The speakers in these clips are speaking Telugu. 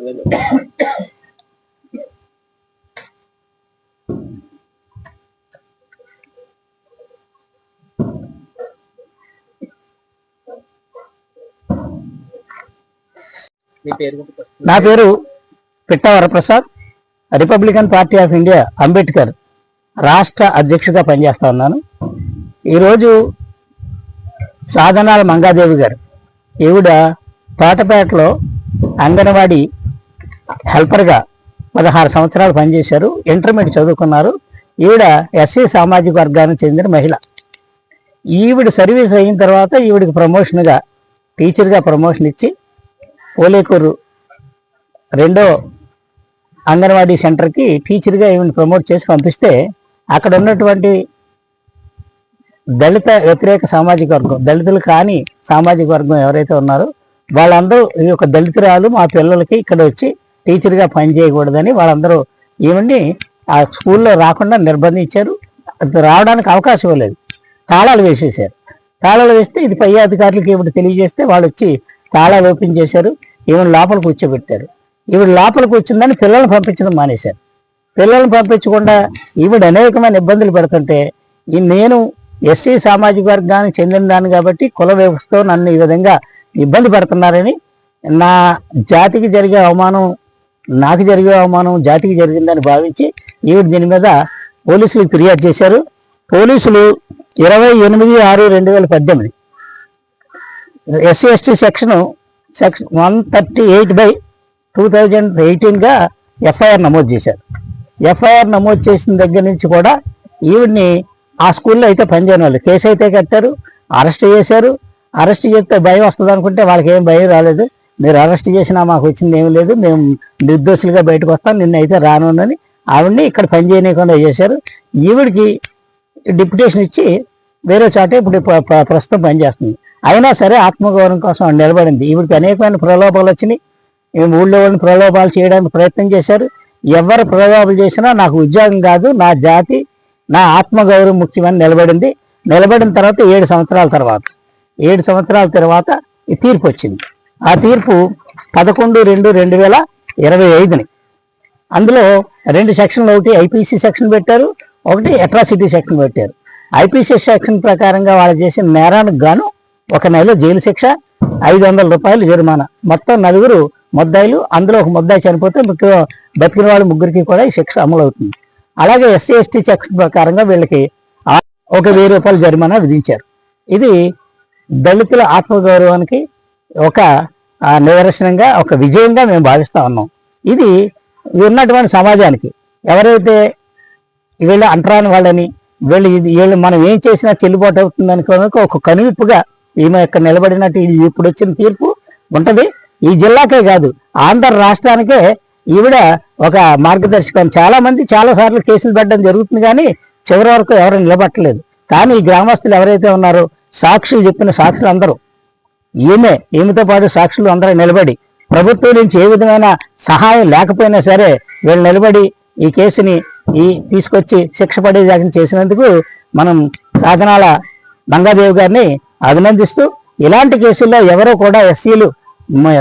మీ నా పేరు Pittavara Prasad republican party of India Ambedkar రాష్ట్ర అధ్యక్షుడిగా పనిచేస్తా ఉన్నాను. ఈరోజు సాధనాల మంగాదేవి గారు ఈవిడ తోటపేటలో అంగన్వాడీ హెల్పర్గా పదహారు సంవత్సరాలు పనిచేశారు. ఇంటర్మీడియట్ చదువుకున్నారు. ఈవిడ ఎస్సీ సామాజిక వర్గానికి చెందిన మహిళ. ఈవిడ సర్వీస్ అయిన తర్వాత ఈవిడికి ప్రమోషన్గా టీచర్గా ప్రమోషన్ ఇచ్చి పోలేకూరు రెండో అంగన్వాడీ సెంటర్కి టీచర్గా ఈవిని ప్రమోట్ చేసి పంపిస్తే అక్కడ ఉన్నటువంటి దళిత వ్యతిరేక సామాజిక వర్గం దళితులు కాని సామాజిక వర్గం ఎవరైతే ఉన్నారో వాళ్ళందరూ ఈ యొక్క దళితురాలు మా పిల్లలకి ఇక్కడ వచ్చి టీచర్గా పనిచేయకూడదని వాళ్ళందరూ ఏమండి ఆ స్కూల్లో రాకుండా నిర్బంధించారు. రావడానికి అవకాశం ఇవ్వలేదు. తాళాలు వేసేసారు తాళాలు వేస్తే ఇది పై అధికారులకు ఇప్పుడు తెలియజేస్తే వాళ్ళు వచ్చి తాళాలు ఓపెన్ చేశారు. ఈవిడ లోపల కూర్చోబెట్టారు. ఈవిడ లోపలికి వచ్చిందని పిల్లల్ని పంపించడం మానేశారు. పిల్లల్ని పంపించకుండా ఈవిడ అనేకమైన ఇబ్బందులు పెడుతుంటే నేను ఎస్సీ సామాజిక వర్గానికి చెందిన దాన్ని కాబట్టి కుల వ్యవస్థతో నన్ను ఈ విధంగా ఇబ్బంది పెడుతున్నారని నా జాతికి జరిగే అవమానం నాకు జరిగే అవమానం జాతికి జరిగిందని భావించి ఈవిడ దీని మీద పోలీసులకు ఫిర్యాదు చేశారు. పోలీసులు ఇరవై ఎనిమిది ఆరు రెండు వేల పద్దెనిమిది SC ST section section one thirty eight by two thousand ఎయిటీన్గా FIR నమోదు చేశారు. ఎఫ్ఐఆర్ నమోదు చేసిన దగ్గర నుంచి కూడా ఈవిడ్ని ఆ స్కూల్లో అయితే పనిచేయని వాళ్ళు కేసు అయితే కట్టారు అరెస్ట్ చేశారు. అరెస్ట్ చేస్తే భయం వస్తుంది అనుకుంటే వాళ్ళకి ఏం భయం రాలేదు. మీరు అరెస్ట్ చేసినా మాకు వచ్చింది ఏమి లేదు. మేము నిర్దోషులుగా బయటకు వస్తాం. నిన్న అయితే అని ఆవిడ్ని ఇక్కడ పని చేయనీయకుండా చేశారు. ఈవిడికి డిప్యుటేషన్ ఇచ్చి వేరే చోట ఇప్పుడు ప్ర- ప్రస్తుతం పనిచేస్తుంది అయినా సరే ఆత్మగౌరవం కోసం నిలబడింది. ఈవిడికి అనేకమైన ప్రలోభాలు వచ్చినాయి. మేము ఊళ్ళో వాళ్ళని ప్రలోభాలు చేయడానికి ప్రయత్నం చేశారు. ఎవరు ప్రలోభాలు చేసినా నాకు ఉద్యోగం కాదు నా జాతి నా ఆత్మగౌరవం ముఖ్యమని నిలబడింది. నిలబడిన తర్వాత ఏడు సంవత్సరాల తర్వాత ఏడు సంవత్సరాల తర్వాత ఈ తీర్పు వచ్చింది. ఆ తీర్పు పదకొండు రెండు రెండు వేల ఇరవై ఐదుని. అందులో రెండు సెక్షన్లు ఒకటి ఐపీసీ సెక్షన్ పెట్టారు ఒకటి అట్రాసిటీ సెక్షన్ పెట్టారు. ఐపీసీ సెక్షన్ ప్రకారంగా వాళ్ళు చేసిన నేరానికి గాను ఒక నెల జైలు శిక్ష ఐదు వందల రూపాయలు జరిమానా. మొత్తం నలుగురు ముద్దాయిలు అందులో ఒక ముద్దాయి చనిపోతే బతికిన వాళ్ళు ముగ్గురికి కూడా ఈ శిక్ష అమలు అవుతుంది అలాగే ఎస్సీ ఎస్టీ సెక్షన్ ప్రకారంగా వీళ్ళకి ఒక వెయ్యి రూపాయలు జరిమానా విధించారు. ఇది దళితుల ఆత్మగౌరవానికి ఒక నిదర్శనంగా ఒక విజయంగా మేము భావిస్తూ ఉన్నాం. ఇది ఉన్నటువంటి సమాజానికి ఎవరైతే వీళ్ళు అంటరాని వాళ్ళని వీళ్ళు ఇది వీళ్ళు మనం ఏం చేసినా చెల్లుబాటు అవుతుందని కనుక ఒక కనువిప్పుగా ఈమె యొక్క నిలబడినట్టు ఇది ఇప్పుడు వచ్చిన తీర్పు ఉంటుంది. ఈ జిల్లాకే కాదు ఆంధ్ర రాష్ట్రానికే ఈవిడ ఒక మార్గదర్శకం. చాలా మంది చాలా సార్లు కేసులు పెట్టడం జరుగుతుంది కానీ చివరి వరకు ఎవరు నిలబట్టలేదు. కానీ ఈ గ్రామస్తులు ఎవరైతే ఉన్నారో సాక్షులు చెప్పిన సాక్షులు అందరూ ఈమె ఈమెతో పాటు సాక్షులు అందరూ నిలబడి ప్రభుత్వం నుంచి ఏ విధమైన సహాయం లేకపోయినా సరే వీళ్ళు నిలబడి ఈ కేసుని ఈ తీసుకొచ్చి శిక్ష పడేదాకా చేసినందుకు మనం సాధనాల గంగాదేవి గారిని అభినందిస్తూ ఇలాంటి కేసుల్లో ఎవరో కూడా ఎస్సీలు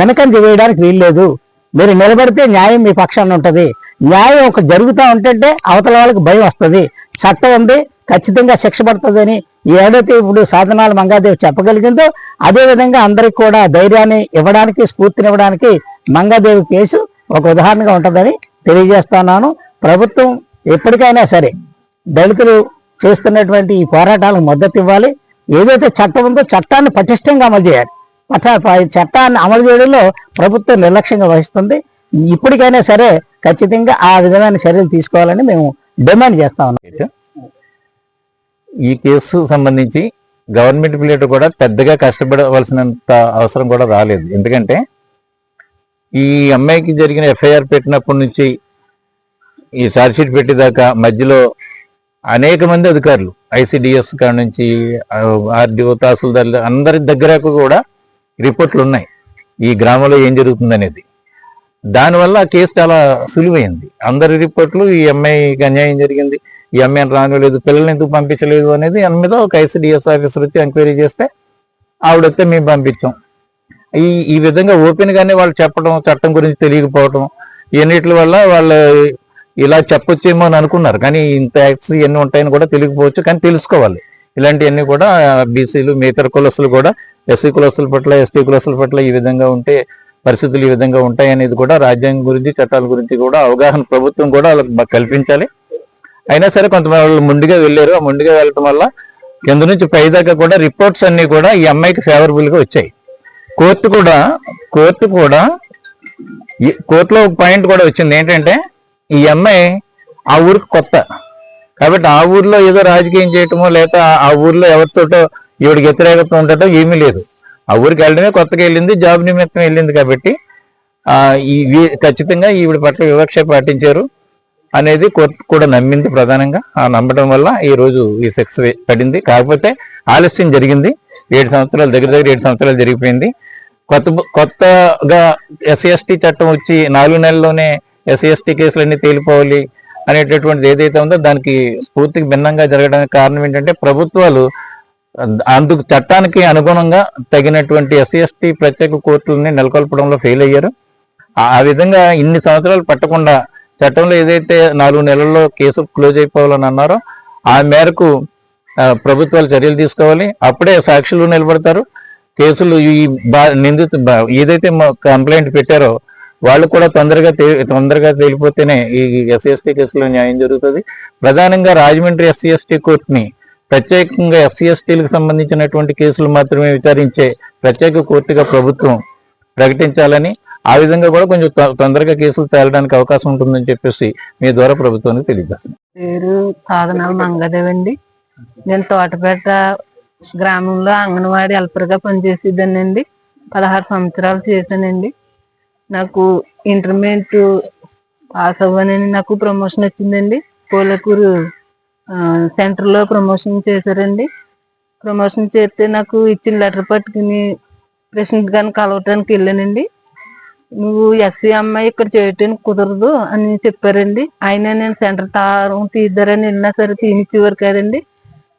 వెనకంజ వేయడానికి వీల్లేదు. మీరు నిలబడితే న్యాయం మీ పక్షాన్ని ఉంటుంది. న్యాయం ఒక జరుగుతూ ఉంటే అవతల వాళ్ళకి భయం వస్తుంది. చట్టం ఉంది ఖచ్చితంగా శిక్ష పడుతుందని ఏదైతే ఇప్పుడు సాధనాలు మంగాదేవి చెప్పగలిగిందో అదే విధంగా అందరికి కూడా ధైర్యాన్ని ఇవ్వడానికి స్ఫూర్తినివ్వడానికి మంగాదేవి కేసు ఒక ఉదాహరణగా ఉంటుందని తెలియజేస్తున్నాను. ప్రభుత్వం ఎప్పటికైనా సరే దళితులు చేస్తున్నటువంటి ఈ పోరాటాలకు మద్దతు ఇవ్వాలి. ఏదైతే చట్టం ఉందో చట్టాన్ని పటిష్టంగా అమలు చేయాలి. ప- చట్టాన్ని అమలు చేయడంలో ప్రభుత్వం నిర్లక్ష్యంగా వహిస్తుంది. ఇప్పటికైనా సరే ఖచ్చితంగా ఆ విధమైన చర్యలు తీసుకోవాలని మేము డిమాండ్ చేస్తా ఉన్నాం. ఈ కేసు సంబంధించి గవర్నమెంట్ పిల్లలు కూడా పెద్దగా కష్టపడవలసినంత అవసరం కూడా రాలేదు. ఎందుకంటే ఈ అమ్మాయికి జరిగిన ఎఫ్ఐఆర్ పెట్టినప్పటి నుంచి ఈ ఛార్జ్షీట్ పెట్టేదాకా మధ్యలో అనేక మంది అధికారులు ఐసిడిఎస్ కాడ నుంచి ఆర్డిఓ తహసీల్దార్లు అందరి దగ్గరకు కూడా రిపోర్ట్లు ఉన్నాయి. ఈ గ్రామంలో ఏం జరుగుతుంది అనేది దానివల్ల ఆ కేసు చాలా సులువైంది. అందరి రిపోర్ట్లు ఈ అమ్మాయికి అన్యాయం జరిగింది. ఈ అమ్మాయిని రానివ్వలేదు పిల్లల్ని ఎందుకు పంపించలేదు అనేది దాని మీద ఒక ఐసిడిఎస్ ఆఫీసర్ వచ్చి ఎంక్వైరీ చేస్తే ఆవిడొస్తే మేము పంపించాం. ఈ ఈ విధంగా ఓపెన్ గానే వాళ్ళు చెప్పడం చట్టం గురించి తెలియకపోవడం ఇవన్నిటి వల్ల వాళ్ళు ఇలా చెప్పొచ్చేమో అని అనుకున్నారు. కానీ ఇంత యాక్ట్స్ ఇవన్నీ ఉంటాయని కూడా తెలియకపోవచ్చు కానీ తెలుసుకోవాలి. ఇలాంటివన్నీ కూడా బీసీలు మిగతా కులస్తులు కూడా ఎస్సీ కులస్తుల పట్ల ఎస్టీ కులస్తుల పట్ల ఈ విధంగా ఉంటే పరిస్థితులు ఈ విధంగా ఉంటాయి అనేది కూడా రాజ్యాంగం గురించి చట్టాల గురించి కూడా అవగాహన ప్రభుత్వం కూడా వాళ్ళకి కల్పించాలి. అయినా సరే కొంతమంది వాళ్ళు ముందుగా వెళ్ళారు. ఆ ముందుగా వెళ్ళటం వల్ల కింద నుంచి పై దాకా కూడా రిపోర్ట్స్ అన్ని కూడా ఈ అమ్మాయికి ఫేవరబుల్గా వచ్చాయి. కోర్టు కూడా కోర్టు కూడా ఈ- కోర్టులో ఒక పాయింట్ కూడా వచ్చింది. ఏంటంటే ఈ అమ్మాయి ఆ ఊరికి కొత్త. కాబట్టి ఆ ఊర్లో ఏదో రాజకీయం చేయటమో లేదా ఆ- ఊర్లో ఎవరితోటో ఈవిడికి వ్యతిరేకత ఉండటం ఏమీ లేదు. ఆ ఊరికి వెళ్ళడమే కొత్తగా వెళ్ళింది జాబ్ నిమిత్తం వెళ్ళింది కాబట్టి ఈ ఖచ్చితంగా ఈవిడ పట్ల వివక్ష పాటించారు. అనేది కోర్టు కూడా నమ్మింది ప్రధానంగా. ఆ నమ్మడం వల్ల ఈ రోజు ఈ సెక్స్ పడింది. కాకపోతే ఆలస్యం జరిగింది. ఏడు సంవత్సరాలు దగ్గర దగ్గర ఏడు సంవత్సరాలు జరిగిపోయింది. కొత్త కొత్తగా ఎస్సీఎస్టీ చట్టం వచ్చి నాలుగు నెలల్లోనే ఎస్సీ ఎస్టీ కేసులన్నీ తేలిపోవాలి అనేటటువంటిది ఏదైతే ఉందో దానికి పూర్తిగా భిన్నంగా జరగడానికి కారణం ఏంటంటే ప్రభుత్వాలు అందుకు చట్టానికి అనుగుణంగా తగినటువంటి ఎస్సీ ఎస్టీ ప్రత్యేక కోర్టులని నెలకొల్పడంలో ఫెయిల్ అయ్యారు. ఆ విధంగా ఇన్ని సంవత్సరాలు పట్టకుండా చట్టంలో ఏదైతే నాలుగు నెలల్లో కేసు క్లోజ్ అయిపోవాలని అన్నారో ఆ మేరకు ప్రభుత్వాలు చర్యలు తీసుకోవాలి. అప్పుడే సాక్షులు నిలబడతారు. కేసులు ఈ బా నిందితు ఏదైతే కంప్లైంట్ పెట్టారో వాళ్ళు కూడా తొందరగా తొందరగా తేలిపోతేనే ఈ ఎస్సీఎస్టీ కేసులో న్యాయం జరుగుతుంది. ప్రధానంగా రాజమండ్రి ఎస్సీ ఎస్టీ కోర్టుని ప్రత్యేకంగా ఎస్సీ ఎస్టీలకు సంబంధించినటువంటి కేసులు మాత్రమే విచారించే ప్రత్యేక కోర్టుగా ప్రభుత్వం ప్రకటించాలని ఆ విధంగా కూడా కొంచెం తొందరగా కేసులు తేలడానికి అవకాశం ఉంటుందని చెప్పేసి మీ ద్వారా ప్రభుత్వానికి తెలియజేస్తున్నాను పేరు సాధనాల మంగదేవ్ అండి. నేను తోటపేట గ్రామంలో అంగన్వాడీ హెల్పర్గా పనిచేసేదానండి పదహారు సంవత్సరాలు చేశానండి. నాకు ఇంటర్మీడియట్ పాస్ అవ్వనని నాకు ప్రమోషన్ వచ్చిందండి. పోలకూరు సెంటర్లో ప్రమోషన్ చేశారండి. ప్రమోషన్ చేస్తే నాకు ఇచ్చిన లెటర్ పట్టుకుని ప్రెసిడెంట్ గారిని కలవటానికి వెళ్ళానండి. నువ్వు ఎస్సీ అమ్మాయి ఇక్కడ చేయటానికి కుదరదు అని చెప్పారండి. ఆయన నేను సెంటర్ తారం తీద్దారని వెళ్ళినా సరే తీనిచ్చేవారు కదండి.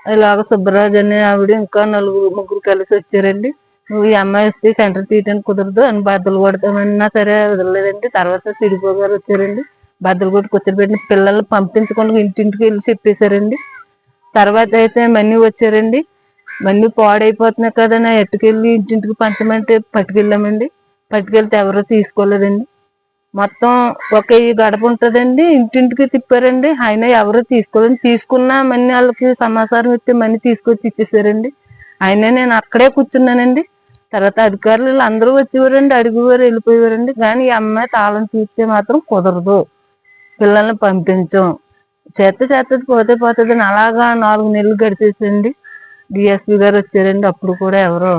ఇలాగ సుబ్బరాజు అనే ఆవిడ ఇంకా నలుగురు ముగ్గురు కలిసి వచ్చారండి. నువ్వు ఈ అమ్మాయి వస్తే సెంటర్ తీయటానికి కుదరదు అని బద్దలు కొడతామన్నా సరే వదలలేదండి. తర్వాత సిడిపో గారు వచ్చారండి. బద్దలు కొట్టి కూర్చోబెట్టిన పిల్లల్ని పంపించకుండా ఇంటింటికి వెళ్ళి చెప్పేశారండి. తర్వాత అయితే మనీ వచ్చారండి. మనీ పాడైపోతున్నాయి కదా నా ఎట్టుకెళ్ళి ఇంటింటికి పంచమంటే పట్టుకెళ్ళామండి. పట్టుకెళ్తే ఎవరో తీసుకోలేదండి. మొత్తం ఒక ఈ గడప ఉంటుందండి ఇంటింటికి తిప్పారండి. ఆయన ఎవరు తీసుకోలేదు తీసుకున్న మనీ వాళ్ళకి సమాచారం ఇస్తే మనీ తీసుకొచ్చి ఇచ్చేసారండి. ఆయన నేను అక్కడే కూర్చున్నానండి. తర్వాత అధికారులు అందరూ వచ్చేవారండి అడిగేవారు వెళ్ళిపోయేవారండి. కానీ ఈ అమ్మాయి తాళం తీస్తే మాత్రం కుదరదు. పిల్లల్ని పంపించం. చేత చేత పోతే పోతుందని అలాగా నాలుగు నెలలు గడిచేసండి డిఎస్పి గారు వచ్చారండి. అప్పుడు కూడా ఎవరో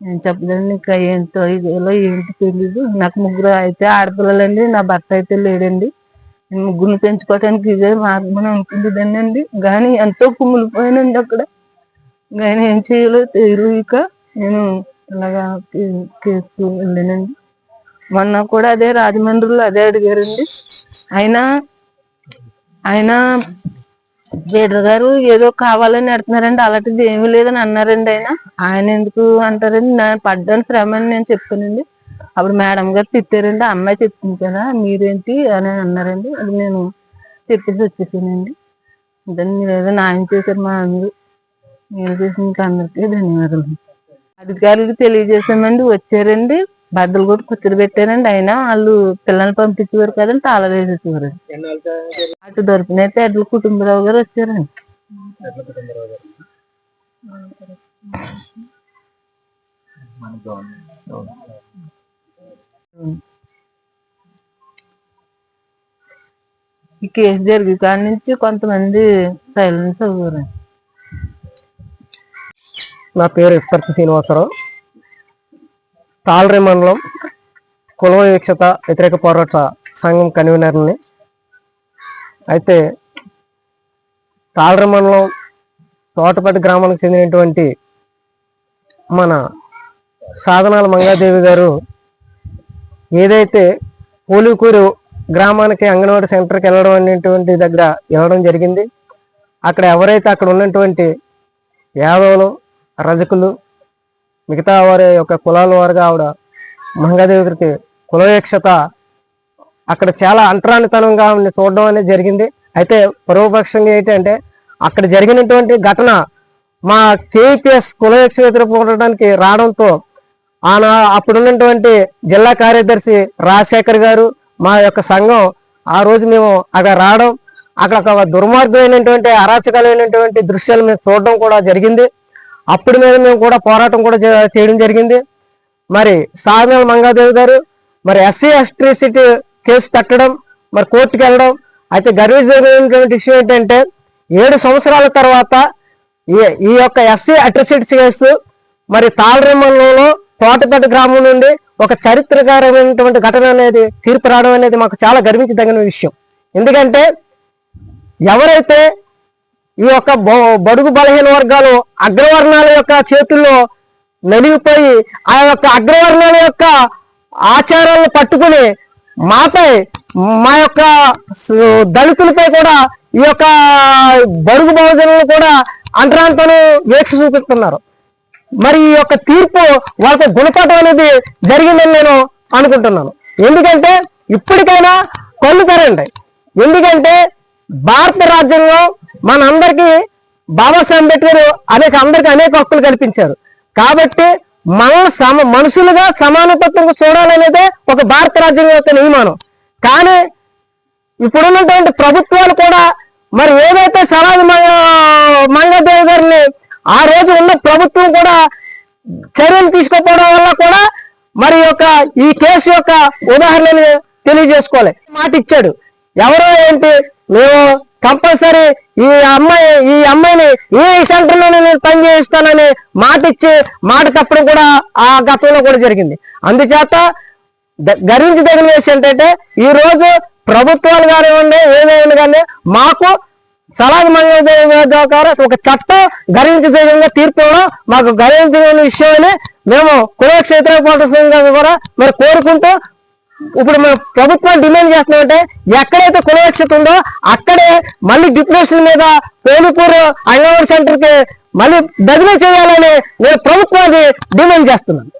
నేను చెప్పలేండి ఇంకా ఏంటో ఇదిలో ఏంటి తెలీదు. నాకు ముగ్గురు అయితే ఆడపిల్లలండి నా భర్త అయితే లేడండి. నేను ముగ్గురిని పెంచుకోవటానికి ఇదే మార్గం అనుకుంటుందండి కానీ ఎంతో కుమ్ములిపోయానండి అక్కడ. కానీ ఏం చేయాలో తెలియక నేను ఇలాగా కేసు వెళ్ళానండి. మొన్న కూడా అదే రాజమండ్రిలో అదే అడిగారండి. అయినా ఆయన లీడర్ గారు ఏదో కావాలని అడుగుతున్నారండి అలాంటిది ఏమీ లేదని అన్నారండి ఆయన. ఆయన ఎందుకు అంటారండి? నేను పడ్డాను శ్రమ అని నేను చెప్పానండి అప్పుడు మేడం గారు తిట్టారండి. అమ్మాయి చెప్తుంది కదా మీరేంటి అని అన్నారండి. అది నేను చెప్పేసి వచ్చేసానండి. దాన్ని మీరు ఏదో న్యాయం చేశారు మా అందరూ. మీరు చేసిన అందరికీ ధన్యవాదాలు. అధికారులకు తెలియజేసామండి వచ్చారండి. బద్దలు కూడా కూర్చొని పెట్టారండి. అయినా వాళ్ళు పిల్లల్ని పంపించేవారు కదండి తాళ వేసేసేవారు. అటు దొరికిన దొరికినైతే ఎడ్ల కుటుంబరావు గారు వచ్చారండి. గారు ఈ కేసు జరిగి కాడి నుంచి కొంతమంది సైలెన్స్ అవ్వరు నా పేరు ఇప్పర్తి శ్రీనివాసరావు. తాళరి మండలం కుల వీక్షత వ్యతిరేక పోరాట సంఘం కన్వీనర్ని. అయితే తాళరి మండలం తోటపల్లి గ్రామానికి చెందినటువంటి మన సాధనాల మంగాదేవి గారు ఏదైతే పోలికూరు గ్రామానికి అంగన్వాడీ సెంటర్కి వెళ్ళడం అనేటువంటి దగ్గర వెళ్ళడం జరిగింది. అక్కడ ఎవరైతే అక్కడ ఉన్నటువంటి యాదవులు రజకులు మిగతా వారి యొక్క కులాల వారుగా ఆవిడ మంగదేవికి కులవేక్షత అక్కడ చాలా అంటరానితనంగా ఆవిడని చూడడం అనేది జరిగింది. అయితే పరోపక్షంగా ఏంటంటే అక్కడ జరిగినటువంటి ఘటన మా కేపీఎస్ కులవేక్ష పోవడానికి రావడంతో ఆన అప్పుడున్నటువంటి జిల్లా కార్యదర్శి రాజశేఖర్ గారు మా యొక్క సంఘం ఆ రోజు మేము అక్కడ రావడం అక్కడ ఒక దుర్మార్గమైనటువంటి అరాచకమైనటువంటి దృశ్యాలు మేము చూడడం కూడా జరిగింది. అప్పుడు మీద మేము కూడా పోరాటం కూడా చేయడం జరిగింది. మరి సామ్యాల మంగాదేవి గారు మరి ఎస్సీ ఎస్ట్రీసిటీ కేసు పెట్టడం మరి కోర్టుకు వెళ్ళడం అయితే గర్వించదగినటువంటి విషయం ఏంటంటే ఏడు సంవత్సరాల తర్వాత ఈ ఈ యొక్క ఎస్సీ అట్రసిటీస్ కేసు మరి తాళరిమంలో తోటపేట గ్రామం నుండి ఒక చరిత్రకరమైనటువంటి ఘటన అనేది తీర్పు రావడం అనేది మాకు చాలా గర్వించదగిన విషయం. ఎందుకంటే ఎవరైతే ఈ యొక్క బ- బడుగు బలహీన వర్గాలు అగ్రవర్ణాల యొక్క చేతుల్లో నలిగిపోయి ఆ యొక్క అగ్రవర్ణాల యొక్క ఆచారాలను పట్టుకుని మాపై మా యొక్క దళితులపై కూడా ఈ యొక్క బడుగు బహుజనులు కూడా అంటరాంతను వీక్ష చూపిస్తున్నారు. మరి ఈ యొక్క తీర్పు వాళ్ళకి గుణపాఠం అనేది జరిగిందని నేను అనుకుంటున్నాను. ఎందుకంటే ఇప్పటికైనా కళ్ళు తెరండి ఎందుకంటే భారత రాజ్యంలో మనందరికీ బాబాసాహెబ్ అంబేద్కర్ అనేక అందరికి అనేక హక్కులు కల్పించారు. కాబట్టి మనం సమ మనుషులుగా సమానత్వంగా చూడాలనేదే ఒక భారత రాజ్యాంగం యొక్క నియమానం. కానీ ఇప్పుడున్నటువంటి ప్రభుత్వాలు కూడా మరి ఏదైతే సరాజ్ మంగదేవ్ గారిని ఆ రోజు ఉన్న ప్రభుత్వం కూడా చర్యలు తీసుకోకపోవడం వల్ల కూడా మరి యొక్క ఈ కేసు యొక్క ఉదాహరణని తెలియజేసుకోవాలి. మాట ఇచ్చాడు. ఎవరో ఏంటి? మేము కంపల్సరీ ఈ అమ్మాయి ఈ అమ్మాయిని ఏ సెంటర్ నేను పని చేయిస్తానని మాట ఇచ్చి మాట తప్పడం కూడా ఆ గతంలో కూడా జరిగింది. అందుచేత గర్వించదగిన విషయం ఏంటంటే ఈ రోజు ప్రభుత్వాలు కానివ్వండి ఏదైనా కానీ మాకు సలాహ మంగళ ఒక చట్టం గర్వించదగిన తీర్పు మాకు గర్వించదగిన విషయమని మేము కులక్షేత్ర పోటీ కూడా మరి కోరుకుంటూ ఇప్పుడు మేము ప్రభుత్వం డిమాండ్ చేస్తున్నామంటే ఎక్కడైతే కులవక్షత ఉందో అక్కడే మళ్ళీ డిప్రెషన్ మీద పోలీపూర్ అంగన్వాడీ సెంటర్కి మళ్ళీ బదిలీ చేయాలని నేను ప్రభుత్వాన్ని డిమాండ్ చేస్తున్నాను.